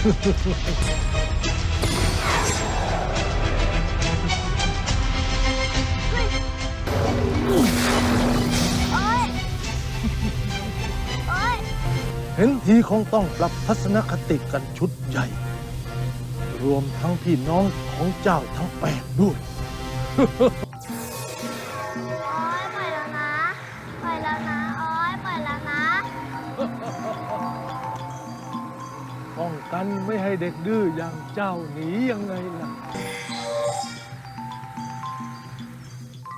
โอ๊ย โอ๊ย เห็นทีคงต้องปรับทัศนคติกันชุดใหญ่ รวมทั้งพี่น้องของเจ้าทั้งแปดด้วย ป้องกันไม่ให้เด็กดื้ออย่างเจ้าหนียังไงล่ะ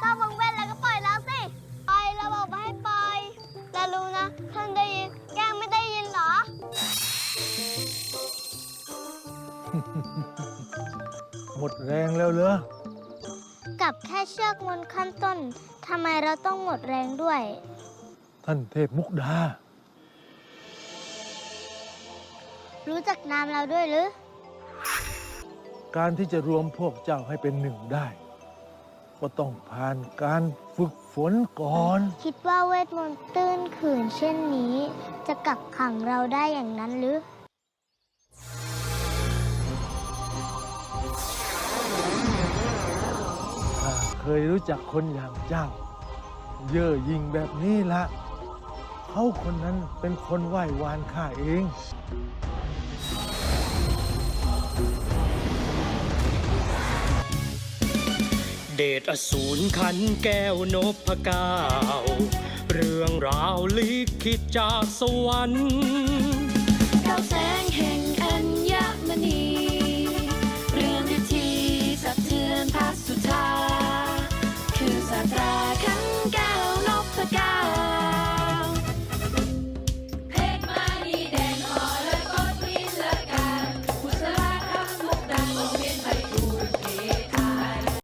ก็มึงเป็นแล้วก็ปล่อยแล้วสิปล่อยเราบอกมาให้ปล่อยแต่รู้นะท่านได้ยินแกล้งไม่ได้ยินเหรอ หมดแรงแล้วเหรอ กับแค่เชือกมนต์ขั้นต้นทำไมเราต้องหมดแรงด้วย ท่านเทพมุกดา รู้จักนามเราด้วยหรือ การที่จะรวมพวกเจ้าให้เป็นหนึ่งได้ ก็ต้องผ่านการฝึกฝนก่อน คิดว่าเวทมนต์ตื้นขืนเช่นนี้ จะกักขังเราได้อย่างนั้นหรือ ข้าเคยรู้จักคนอย่างเจ้า เย่อหยิ่งแบบนี้ละ เขาคนนั้นเป็นคนไหว้วานข้าเอง เดชอสูรขันแก้วนพเก้าเรื่องราวลิขิตจากสวรรค์